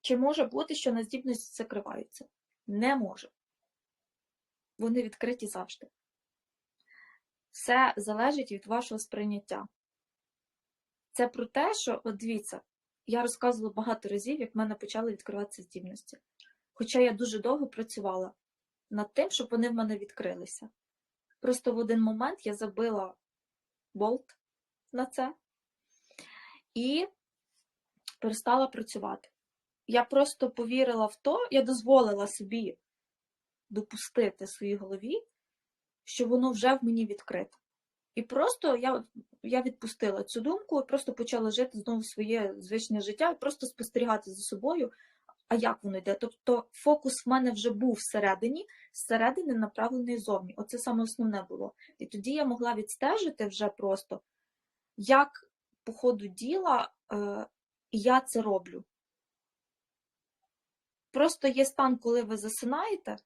чи може бути, що на здібності закриваються? Не може. Вони відкриті завжди. Все залежить від вашого сприйняття. Це про те, що, от дивіться, я розказувала багато разів, як в мене почали відкриватися здібності. Хоча я дуже довго працювала над тим, щоб вони в мене відкрилися. Просто в один момент я забила болт на це і перестала працювати. Я просто повірила в то, я дозволила собі допустити своїй голові, що воно вже в мені відкрите. І просто я я відпустила цю думку просто почала жити знову своє звичне життя, і просто спостерігати за собою, а як воно йде. Тобто фокус в мене вже був всередині, зсередини направлений зовні. Оце саме основне було. І тоді я могла відстежити вже просто, як по ходу діла е, я це роблю. Просто є стан, коли ви засинаєте,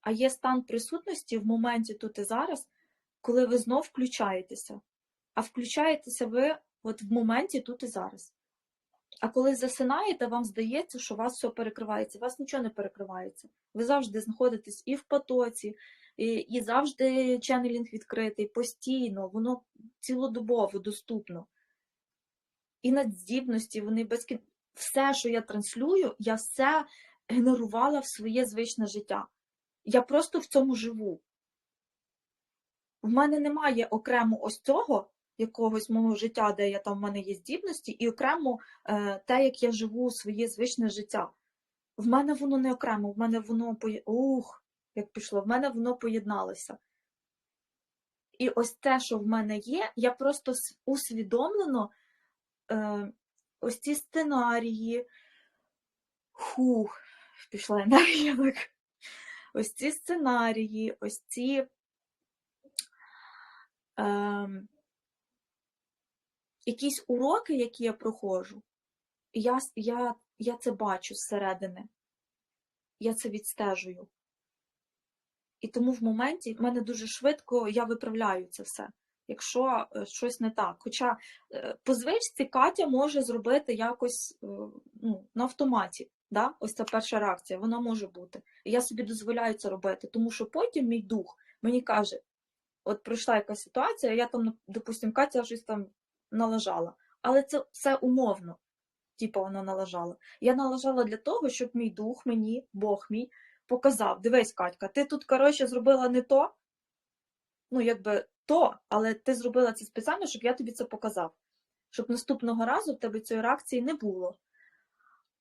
а є стан присутності в моменті тут і зараз, коли ви знов включаєтеся. А включаєтеся ви от в моменті тут і зараз. А коли засинаєте, вам здається, що у вас все перекривається. У вас нічого не перекривається. Ви завжди знаходитесь і в потоці, і, і завжди ченнелінг відкритий, постійно, воно цілодобово доступно. І надздібності, вони безкін... Все, що я транслюю, я все генерувала в своє звичне життя. Я просто в цьому живу. В мене немає окремо ось цього якогось мого життя, де я там в мене є здібності, і окремо е, те, як я живу своє звичне життя. В мене воно не окремо, в мене воно ух, як пішло, в мене воно поєдналося. І ось те, що в мене є, я просто усвідомлено ось ці сценарії. Хух, пішла енергія. Ось ці сценарії, ось ці е, якісь уроки, які я проходжу, я, я, я це бачу зсередини, я це відстежую. І тому в моменті в мене дуже швидко я виправляю це все, якщо е, щось не так. Хоча е, по звичці Катя може зробити якось е, ну, на автоматі. Да? Ось ця перша реакція, вона може бути. І я собі дозволяю це робити, тому що потім мій дух мені каже: от пройшла якась ситуація, я там, допустимо, Катя щось там налажала. Але це все умовно, типу вона налажала. Я налажала для того, щоб мій дух мені, Бог мій, показав: дивись, Катька, ти тут, коротше, зробила не то, ну, якби то, але ти зробила це спеціально, щоб я тобі це показав. Щоб наступного разу в тебе цієї реакції не було.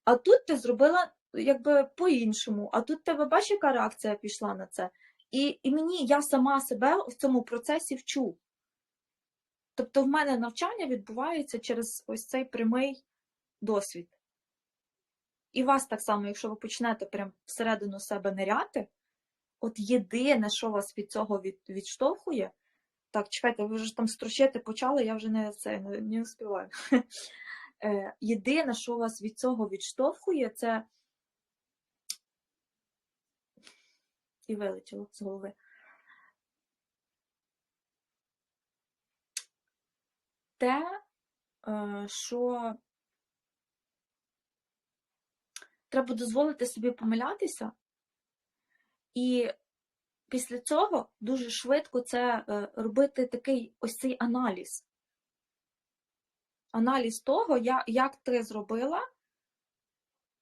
А тут ти зробила якби по-іншому, а тут тебе бачиш, яка реакція пішла на це. І і мені я сама себе в цьому процесі вчу. Тобто в мене навчання відбувається через ось цей прямий досвід. І вас так само, якщо ви почнете прям всередину себе ниряти, от єдине, що вас від цього від, відштовхує, так, чекайте, ви вже там строчити почали, я вже не це не, не успіваю. Е, єдине, що вас від цього відштовхує, це і вилетіло з голови. те, е, що треба дозволити собі помилятися, і після цього дуже швидко це е, робити такий ось цей аналіз. Аналіз того, як ти зробила,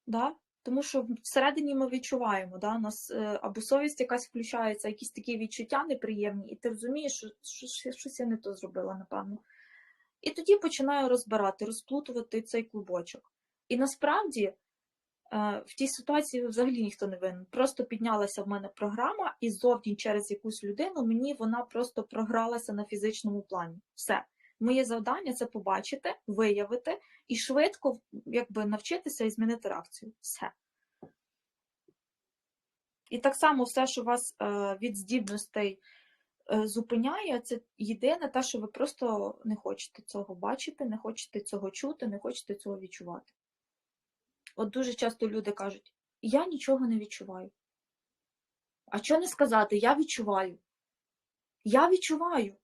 да? тому що всередині ми відчуваємо, да? нас е, або совість якась включається, якісь такі відчуття неприємні, і ти розумієш, що щось я не то зробила, напевно. І тоді починаю розбирати, розплутувати цей клубочок. І насправді в тій ситуації взагалі ніхто не винен. Просто піднялася в мене програма, і зовні через якусь людину мені вона просто програлася на фізичному плані. Все. Моє завдання це побачити, виявити і швидко якби, навчитися і змінити реакцію. Все. І так само все, що вас е, від здібностей. Е, зупиняє, це єдине те, що ви просто не хочете цього бачити, не хочете цього чути, не хочете цього відчувати. От дуже часто люди кажуть, я нічого не відчуваю. А що не сказати? Я відчуваю. Я відчуваю,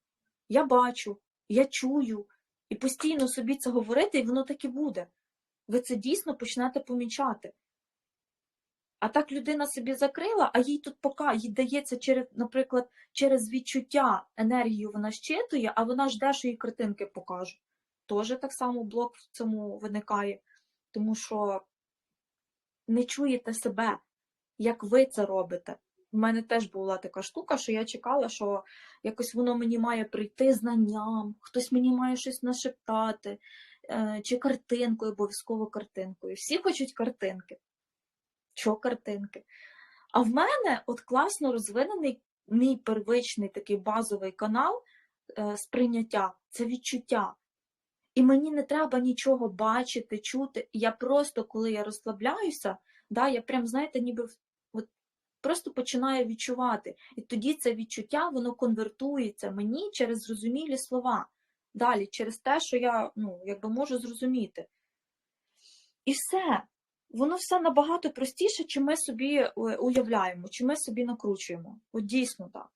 я бачу, я чую. І постійно собі це говорити, і воно так і буде. ви це дійсно почнете помічати. А так людина собі закрила, а їй тут поки їй дається через, наприклад, через відчуття енергію вона щитує, а вона жде, що їй картинки покажуть. Тоже так само блок в цьому виникає, тому що не чуєте себе, як ви це робите. У мене теж була така штука, що я чекала, що якось воно мені має прийти знанням, хтось мені має щось нашептати, е, чи картинкою, обов'язково картинкою. Всі хочуть картинки. Що картинки? А в мене от класно розвинений мій первичний такий базовий канал е, сприйняття це відчуття. І мені не треба нічого бачити, чути. Я просто, коли я розслабляюся, да, я прям, знаєте, ніби от, просто починаю відчувати. І тоді це відчуття воно конвертується мені через зрозумілі слова. Далі, через те, що я ну, якби можу зрозуміти. І все. Воно все набагато простіше, чи ми собі е, уявляємо, чи ми собі накручуємо. От дійсно так.